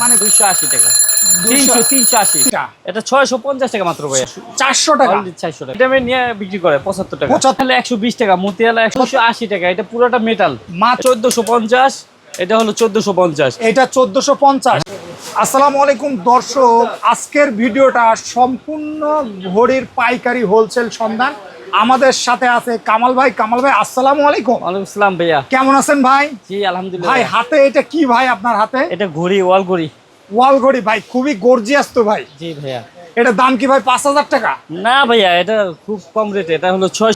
মানে দুইশো আশি টাকা। তিনশো তিনশো আশি। এটা ছয়শো পঞ্চাশ টাকা মাত্র ভাইয়া। চারশো টাকা? Only 400 টাকা। এটা নিয়ে বিক্রি করে পঁচাত্তর টাকা। পঁচাত্তর। একশো বিশ টাকা মতিয়ালা একশো আশি টাকা। এটা পুরোটা মেটাল মাত্র চোদ্দশো পঞ্চাশ এটা হলো চোদ্দশো পঞ্চাশ। এটা চোদ্দশো পঞ্চাশ। আসসালামু আলাইকুম দর্শক। আজকের ভিডিওটা সম্পূর্ণ ঘড়ির পাইকারি হোলসেল সন্ধান। আমাদের সাথে আছে কামাল ভাই। কামাল ভাই আসসালামু আলাইকুম। ওয়ালাইকুম আসসালাম ভাইয়া। কেমন আছেন ভাই? জি আলহামদুলিল্লাহ। ভাই হাতে এটা কি ভাই আপনার হাতে? এটা ঘড়ি ওয়াল ঘড়ি ওয়াল ঘড়ি ভাই খুবই গর্জিয়াস তো ভাই। জি ভাইয়া। এটা দাম কি ভাই পাঁচ হাজার টাকা? না ভাইয়া এটা খুব কম রেট এটা হলো ছয়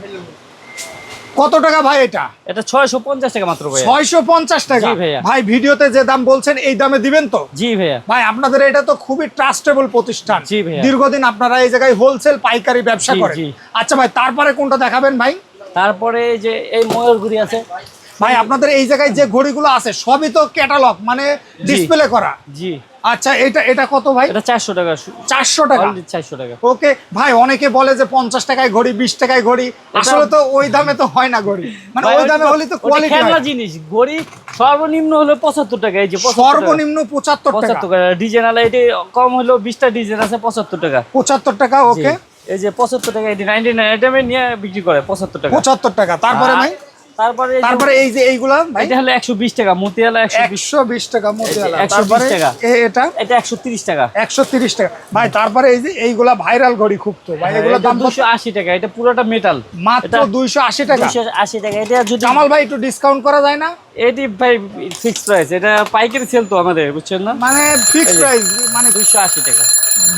কত টাকা ভাই এটা? এটা ছয়শো পঞ্চাশ টাকা মাত্র ছয়শো পঞ্চাশ টাকা? ভাই ভিডিওতে যে দাম বলছেন এই দামে দিবেন তো? জি ভাইয়া। ভাই আপনাদের এটা তো খুবই ট্রাস্টেবল প্রতিষ্ঠান। জি ভাইয়া। দীর্ঘদিন আপনারা এই জায়গায় হোলসেল পাইকারি ব্যবসা করেন। আচ্ছা ভাই তারপরে কোনটা দেখাবেন ভাই? তারপরে যে এই ময়ূর ঘড়ি আছে। ভাই আপনাদের এই জায়গায় যে ঘড়িগুলো আছে সবই তো ক্যাটালগ মানে ডিসপ্লে করা। জি। আচ্ছা এটা এটা কত ভাই? এটা চারশো টাকা। চারশো টাকা? চারশো টাকা। ওকে ভাই অনেকে বলে যে পঞ্চাশ টাকায় ঘড়ি বিশ টাকায় ঘড়ি। আসলে তো ওই দামে তো হয় না ঘড়ি। মানে ওই দামে হলে তো কোয়ালিটি খেলনা জিনিস? ঘড়ি সর্বনিম্ন হলো পঁচাত্তর টাকা এই যে 75 সর্বনিম্ন পঁচাত্তর টাকা। পঁচাত্তর টাকা। ডিজাইন আলা এটি কম হলো বিশটা ডিজাইন আছে পঁচাত্তর টাকা। পঁচাত্তর টাকা ওকে। এই যে পঁচাত্তর টাকা এটি নাইনটি নাইন এটা নিয়ে বিক্রি করে পঁচাত্তর টাকা। পঁচাত্তর টাকা। তারপরে ভাই? তারপরে তারপরে এই যে এইগুলা এটা হলো টাকা মতিয়ালা টাকা মতিয়ালা। তারপরে এটা? এটা একশো তিরিশ টাকা। একশো তিরিশ টাকা। ভাই তারপরে এই যে এইগুলা ভাইরাল ঘড়ি খুব তো। ভাই এগুলো দাম কত? দুশো আশি টাকা এটা পুরোটা মেটাল মাত্র এটা দুইশো আশি টাকা। এটা যদি জামাল ভাই একটু ডিসকাউন্ট করা যায় না? এটি ভাই ফিক্স প্রাইস এটা পাইকারি সেল তো আমাদের বুঝছেন না? মানে ফিক্স প্রাইস মানে দুইশো আশি টাকা।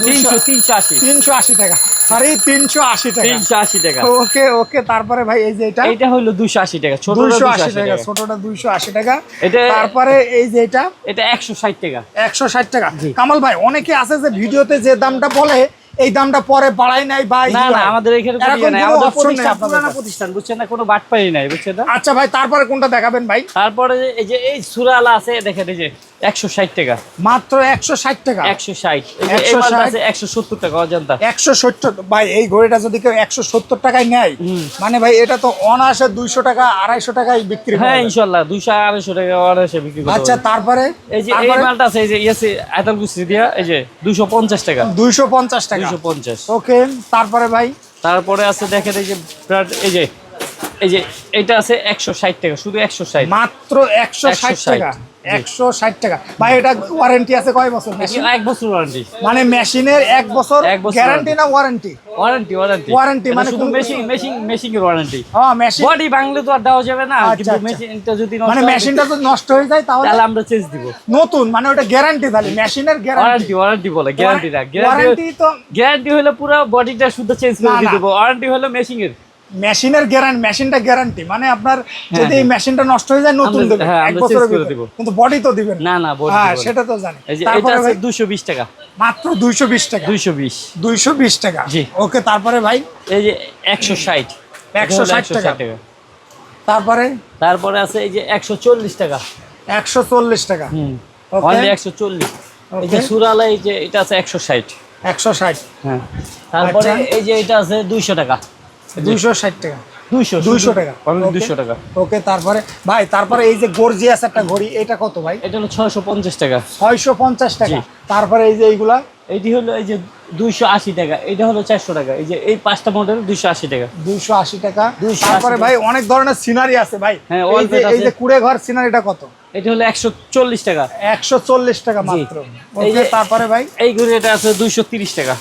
তিনশো তিনশো আশি। তিনশো আশি টাকা। সরি তিনশো আশি টাকা। তিনশো আশি টাকা। ওকে ওকে তারপরে ভাই এই যে এটা? এইটা হলো দুশো আশি টাকা ছোট আশি টাকা ছোটটা দুইশো আশি টাকা। এটা- তারপরে এই যে এটা? এটা একশো ষাট টাকা। একশো ষাট টাকা। কামাল ভাই অনেকে আছে যে ভিডিওতে যে দামটা বলে এই দামটা পরে বাড়াই নাই ভাই। না না আমাদের এখানে কোনো নাই, আমাদের প্রতিষ্ঠান প্রতিষ্ঠান বুঝছেন না? কোনো বাট পাই নাই বুঝছেন না? আচ্ছা ভাই তারপরে কোনটা দেখাবেন ভাই? তারপরে এই যে এই সুরালা আছে দেখেন এই যে। একশো ষাট টাকা। মাত্র একশো ষাট টাকা? একশো ষাট। এই যে এই 160 মালটা আছে একশো সত্তর টাকা অজন্তা। একশো সত্তর? ভাই এই ঘড়িটা যদি কেউ একশো সত্তর টাকায় নেয় মানে ভাই এটা তো অনায়াসে দুইশো টাকা আড়াইশো টাকায় বিক্রি হ্যাঁ ইনশাল্লাহ দুইশো আড়াইশো টাকা আড়াইশো বিক্রি আচ্ছা তারপরে? এই যে এই মালটা আছে এই যে ইয়েছে আয়তাল কুস্তি দিয়া এই যে দুইশো পঞ্চাশ টাকা। দুইশো পঞ্চাশ টাকা। দুইশো পঞ্চাশ। ওকে তারপরে ভাই? তারপরে আছে দেখেন এই যে এই যে এই যে এটা আছে একশো ষাট টাকা শুধু একশো ষাট। মাত্র একশো ষাট। টাকা। জি। একশো ষাট টাকা। ভাই এটা ওয়ারেন্টি আছে কয় বছর? মেশিন এক বছর ওয়ারেন্টি মানে মেশিনের এক বছর গ্যারান্টি না ওয়ারেন্টি ওয়ারেন্টি ওয়ারেন্টি Warranty মানে শুধু কোন- মেশিন মেশিন এর ওয়ারেন্টি হ্যাঁ মেশিন বডি ভাঙলে তো আর দেওয়া যাবে না আচ্ছা, কিন্তু আচ্ছা। মেশিনটা যদি নষ্ট মানে মেশিনটা যদি নষ্ট হয়ে যায় তাহলে তাহলে আমরা চেঞ্জ দিব। নতুন মানে ওটা গ্যারান্টি তাহলে মেশিনের গ্যারান্টি ওয়ারেন্টি ওয়ারেন্টি বলে গ্যারান্টি না। ওয়ারেন্টি তো গ্যারান্টি হলে পুরো বডিটা শুদ্ধ চেঞ্জ করে। দেবো। ওয়ারেন্টি হলো মেশিং এর মেশিনের গ্যারান্টি মেশিনটা গ্যারান্টি মানে আপনার যদি এই মেশিনটা নষ্ট হয়ে যায় নতুন দেবেন হ্যাঁ, এক বছরের ভিতরে। দিব। কিন্তু বডি তো দিবেন না। না বডি হ্যাঁ সেটা তো জানি। এই যে এটা তারপরে আছে ভাই দুশো বিশ টাকা। মাত্র দুইশো বিশ টাকা। দুইশো বিশ। দুইশো বিশ টাকা। জি। ওকে তারপরে ভাই? এই যে একশো ষাট। 160 টাকা। তারপরে? তারপরে আছে এই যে একশো চল্লিশ টাকা। একশো চল্লিশ টাকা। হুম. অনলি একশো চল্লিশ। এই যে Okay. সুরালা এই যে এটা আছে একশো ষাট। একশো ষাট। হ্যাঁ। তারপরে আচ্ছা। এই যে এটা আছে দুইশো টাকা। দুইশো ষাট টাকা। দুইশো দুইশো টাকা। অনলি টাকা। ওকে তারপরে ভাই তারপরে এই যে গর্জিয়াস একটা ঘড়ি এটা কত ভাই? এটা হলো ছয়শো পঞ্চাশ টাকা। ছয়শো পঞ্চাশ টাকা। তারপরে এই যে এইগুলা? এইটি হলো এই যে দুইশো আশি টাকা। এটা হলো চারশো টাকা। এই যে এই পাঁচটা মডেল দুইশো আশি টাকা। দুইশো আশি টাকা। 280 তারপরে ভাই অনেক ধরনের সিনারি আছে ভাই। হ্যাঁ, এই যে। কুড়ে ঘর সিনারিটা কত? এটা হলো একশো চল্লিশ টাকা। একশো চল্লিশ টাকা মাত্র। ওকে তারপরে ভাই? এই ঘড়ি এটা আছে দুইশো তিরিশ টাকা।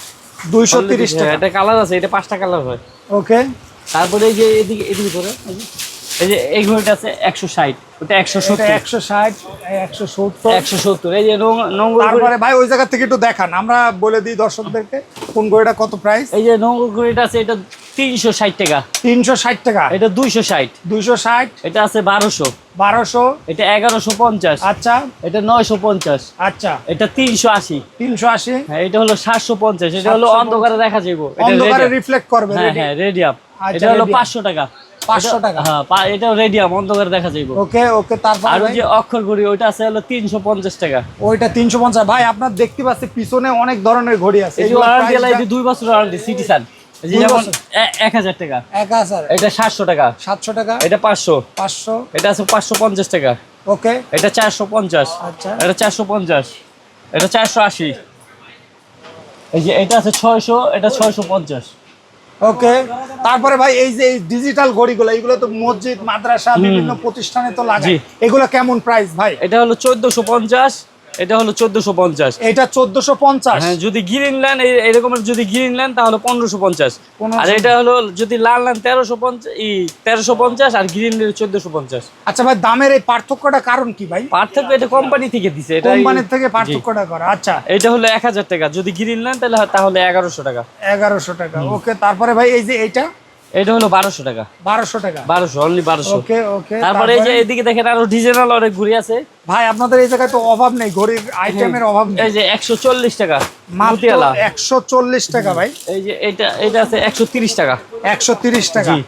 দুইশো তিরিশ হ্যাঁ, টাকা। এটা কালার আছে এটা পাঁচটা কালার হয়। ওকে তারপরে এই যে এদিকে এদিকে ধরে। এই যে- এই ঘড়িটা আছে একশো ষাট ওটা একশো সত্তর। একশো ষাট একশো সত্তর। একশো সত্তর এই যে নোংর তারপরে ভাই ওই জায়গা থেকে একটু দেখান আমরা বলে দিই দর্শকদেরকে কোন ঘড়িটা কত প্রাইস এই যে নোংর ঘড়িটা আছে এটা তিনশো ষাট টাকা। তিনশো ষাট টাকা। এটা দুইশো ষাট। দুইশো ষাট। এটা আছে বারোশো। বারোশো। এটা এগারোশো পঞ্চাশ। আচ্ছা। এটা নয়শো পঞ্চাশ। আচ্ছা। এটা তিনশো আশি। তিনশো আশি। হ্যাঁ এটা হলো সাতশো পঞ্চাশ। এটা হলো অন্ধকারে দেখা অন্ধকারে রিফ্লেক্ট করবে হ্যাঁ হ্যাঁ রেডিয়াম আচ্ছা, এটা হলো। পাঁচশো টাকা। 500 এটা- টাকা? হ্যাঁ এটাও রেডিয়াম অন্ধকারে দেখা যাইবো ওকে ওকে তারপর আর? যে অক্ষর ঘড়ি ওইটা আছে হলো তিনশো পঞ্চাশ টাকা। ওইটা তিনশো পঞ্চাশ। ভাই আপনার দেখতে পাচ্ছি পিছনে অনেক ধরনের ঘড়ি আছে। দুই বছর সিটি সান এক হাজার টাকা। এক হাজার। এটা সাতশো টাকা। সাতশো টাকা। এটা পাঁচশো। পাঁচশো। এটা আছে পাঁচশো পঞ্চাশ টাকা। ওকে। এটা চারশো পঞ্চাশ। আচ্ছা। এটা চারশো পঞ্চাশ। এটা চারশো আশি। এই যে এটা আছে ছয়শো এটা ছয়শো পঞ্চাশ। ওকে। তারপরে ভাই এই যে ডিজিটাল ঘড়িগুলো এগুলো তো মসজিদ মাদ্রাসা বিভিন্ন প্রতিষ্ঠানে তো লাগে। এগুলো কেমন প্রাইস ভাই? এটা হলো চোদ্দশো পঞ্চাশ। এটা হলো চোদ্দোশো পঞ্চাশ। এটা চোদ্দশো পঞ্চাশ। হ্যাঁ যদি গ্রিন ল্যান্ড এরকমের যদি গ্রিন ল্যান্ড তাহলে পনেরোশো পঞ্চাশ। আর এটা হলো যদি লাল ল্যান্ড তেরোশো পঞ্চাশ ই তেরোশো পঞ্চাশ আর গ্রিন চোদ্দোশো পঞ্চাশ। আচ্ছা ভাই দামের এই পার্থক্যটা কারণ কি ভাই? পার্থক্য এটা কোম্পানি থেকে দিছে এটা কোম্পানির থেকে পার্থক্যটা করা আচ্ছা। এটা হলো এক হাজার টাকা যদি গ্রিন ল্যান্ড তাহলে তাহলে এগারোশো টাকা। এগারোশো টাকা ওকে তারপরে ভাই এই যে এইটা? এটা হলো বারোশো টাকা। বারোশো টাকা। বারোশো অনলি বারোশো। ওকে ওকে তারপরে এই যে এদিকে দেখেন আরও ডিজাইনাল অনেক ঘুরি আছে। ভাই আপনাদের এই জায়গায় তো অভাব নেই ঘড়ির আইটেমের অভাব নেই। এই যে একশো চল্লিশ টাকা মাত্র মতিয়ালা একশো চল্লিশ টাকা ভাই। এই যে এটা এটা আছে একশো তিরিশ টাকা। একশো তিরিশ টাকা। জি।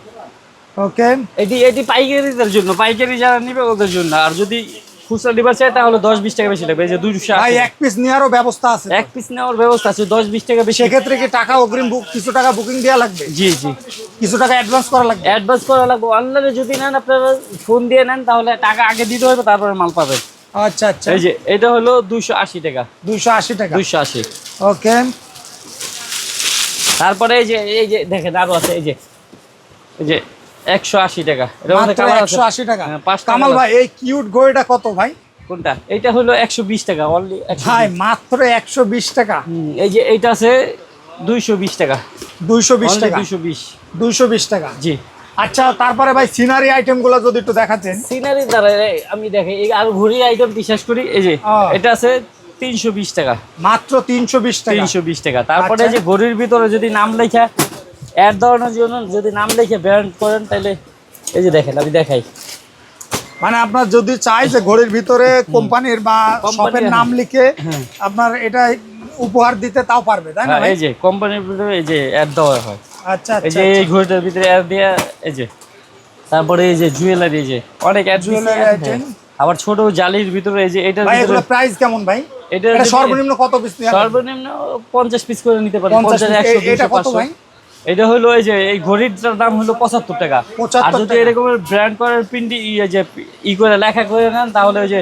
ওকে। এটি এটি পাইকারিদের জন্য পাইকারি যারা নিবে ওদের জন্য। আর যদি খুচরা নিবার চায় তাহলে দশ বিশ টাকা বেশি লাগবে। এই যে দুইশো ভাই এক পিস নেওয়ারও ব্যবস্থা আছে এক পিস নেওয়ার ব্যবস্থা আছে দশ বিশ টাকা বেশি। সেক্ষেত্রে কি টাকা অগ্রিম বুক কিছু টাকা বুকিং দেওয়া লাগবে? জি জি। কিছু টাকা অ্যাডভান্স করা লাগবে? অ্যাডভান্স করা লাগবে। অনলাইনে যদি নেন আপনারা ফোন দিয়ে নেন তাহলে টাকা আগে দিতে হবে তারপরে মাল পাবেন। আচ্ছা আচ্ছা। এই যে এটা হলো দুইশো আশি টাকা। দুইশো আশি টাকা। দুইশো আশি। ওকে। তারপরে এই যে এই যে দেখেন আরও আছে এই যে এই যে একশো আশি টাকা। মধ্যে আছে। হ্যাঁ, কামাল ভাই এই কিউট কত ভাই? কোনটা? এটা হলো একশো বিশ টাকা অনলি ভাই মাত্র একশো বিশ টাকা। এই যে এইটা আছে দুইশো বিশ টাকা। জি। আচ্ছা তারপরে ভাই সিনারি আইটেমগুলো যদি একটু দেখাচ্ছেন সিনারি দ্বারা আমি দেখে এই আর ঘুরি আইটেম বিশেষ করি এই যে এটা আছে তিনশো বিশ টাকা। মাত্র তিনশো বিশ টাকা। তিনশো বিশ টাকা। তারপরে আচ্ছা। যে ঘড়ির ভিতরে যদি নাম লেখা অ্যাড দেওয়ানোর জন্য যদি নাম লিখে ব্র্যান্ড করেন তাহলে এই যে দেখেন আমি দেখাই মানে আপনার যদি চাই যে ঘড়ির ভিতরে কোম্পানির বা শপের হ্যাঁ। নাম লিখে হ্যাঁ। আপনার এটা উপহার দিতে তাও পারবে তাই না হ্যাঁ, এই যে কোম্পানির ভিতরে এই যে অ্যাড দেওয়া হয় আচ্ছা এই আচ্ছা যে এই ঘড়িটার ভিতরে অ্যাড দেওয়া এই যে তারপরে এই যে জুয়েলারি যে অনেক অ্যাড Jewelry item। আবার ছোট জালির ভিতরে এই যে এটার ভাই ভিতরে প্রাইস কেমন ভাই এটা এটা সর্বনিম্ন কত পিস সর্বনিম্ন পঞ্চাশ পিস করে নিতে পারেন 50 পঞ্চাশ piece। একশো এ- এটা কত ভাই? এটা হলো এই যে এই ঘড়িটার দাম হলো পঁচাত্তর টাকা। 75 আর যদি। এরকমের ব্র্যান্ড করার প্রিন্টি যে ই করে লেখা করে নেন তাহলে ওই যে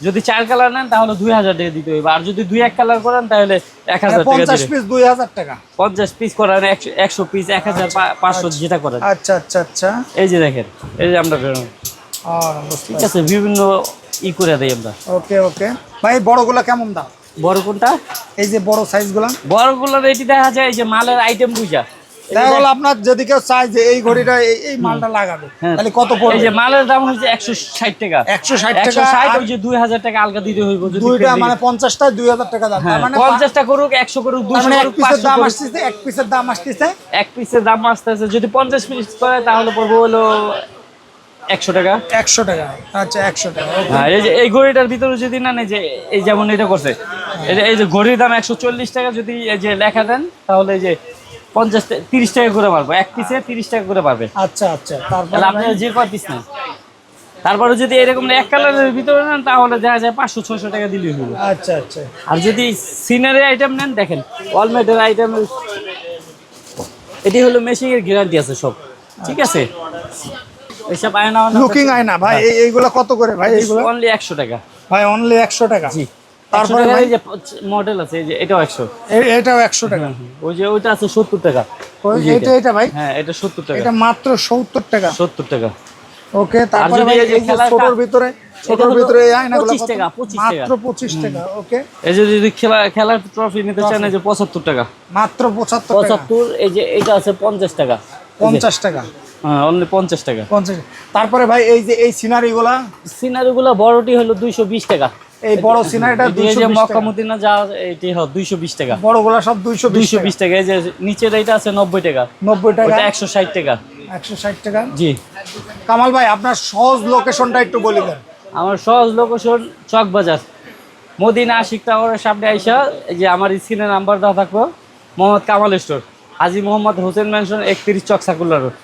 যদি চার কালার নেন তাহলে দুই হাজার টাকা দিতে হবে আর যদি দুই এক কালার করেন তাহলে এক হাজার টাকা পঞ্চাশ পিস দুই হাজার টাকা। পঞ্চাশ পিস করেন একশো পিস এক হাজার পাঁচশো যেটা করেন। আচ্ছা আচ্ছা আচ্ছা। এই যে দেখেন এই যে আমরা বেরোন। ঠিক আছে বিভিন্ন ই করে দেই আমরা। ওকে ওকে। ভাই বড়গুলো কেমন দাম? বড় কোনটা? এই যে বড় সাইজগুলো বড়গুলোর এটি দেখা যায় এই যে মালের আইটেম বুঝা। দেখা গেল আপনার যদি কেউ চায় যে এই ঘড়িটা এই- মালটা লাগাবে হ্যাঁ। তাহলে কত এই যে মালের দাম হচ্ছে একশো ষাট টাকা। একশো ষাট একশো টাকা ষাট আর ওই যে দুই হাজার টাকা আলগা দিতে হইব যদি দুইটা মানে দিই। পঞ্চাশটায় দুই হাজার টাকা দাম। হ্যাঁ, মানে পঞ্চাশটা করুক একশো করুক তার দুশো মানে এক করুক পিসের পাঁচশো দাম করুক। আসতেছে এক পিসের দাম আসতেছে। এক পিসের দাম আসতে যদি পঞ্চাশ পিস করে তাহলে পড়ব হলো একশো টাকা। একশো টাকা আচ্ছা একশো টাকা হ্যাঁ এই যে এই ঘড়িটার ভিতরে যদি না যে এই যেমন এটা করছে এই যে এই যে ঘড়ির দাম একশো চল্লিশ টাকা যদি এই যে লেখা দেন তাহলে এই যে পঞ্চাশ তিরিশ টাকা করে পারব এক পিসে তিরিশ টাকা করে পারবে আচ্ছা আচ্ছা। তারপরে আপনার যে কয় পিস নেন? তারপরে যদি এরকম এক কালারের ভিতরে নেন তাহলে দেখা যায় পাঁচশো ছশো টাকা দিলেই হলো। আচ্ছা আচ্ছা। আর যদি সিনারি আইটেম নেন দেখেন অলমেটের আইটেম এটি হলো মেশিনের গ্যারান্টি আছে সব। ঠিক আছে? এইসব আয়না লুকিং আয়না ভাই এই- এইগুলো কত করে ভাই এইগুলো? অনলি একশো টাকা। ভাই অনলি একশো টাকা। জি। তারপরে ভাই? যে মডেল আছে এই যে এটাও একশো। এ- এটাও একশো টাকা। ওই যে ওইটা আছে সত্তর টাকা। ওই ওই এটা এটা ভাই? হ্যাঁ এটা সত্তর টাকা। এটা মাত্র সত্তর টাকা। সত্তর টাকা। ওকে তারপরে ভাই এই যে ছোটর ভিতরে ছোটর ভিতরে এই আয়নাগুলো 25 টাকা, 25 টাকা। মাত্র পঁচিশ টাকা ওকে? এই যে যদি খেলা খেলার ট্রফি নিতে চান এই যে পঁচাত্তর টাকা। মাত্র পঁচাত্তর টাকা। পঁচাত্তর এই যে এটা আছে পঞ্চাশ টাকা। পঞ্চাশ টাকা। হ্যাঁ অনলি পঞ্চাশ টাকা। পঞ্চাশ। তারপরে ভাই এই যে এই সিনারি গুলা? সিনারি গুলো বড়টি হলো দুইশো বিশ টাকা। এই বড় দুইশো যে এটি টাকা। বড়গুলা সব দুইশো বিশ দুইশো বিশ টাকা। এই যে নিচের এটা আছে নব্বই টাকা। নব্বই টাকা। টাকা। একশো ষাট টাকা। জি। কামাল ভাই আপনার সহজ লোকেশনটা একটু বলে দেন। আমার সহজ লোকেশন চক বাজার মদিনা আশিক টাওয়ারের সামনে আইসা এই যে আমার স্ক্রিনে নাম্বার দেওয়া থাকব মোহাম্মদ কামাল স্টোর হাজি মোহাম্মদ হোসেন ম্যানশন একত্রিশ চক সাকুল্লা রোড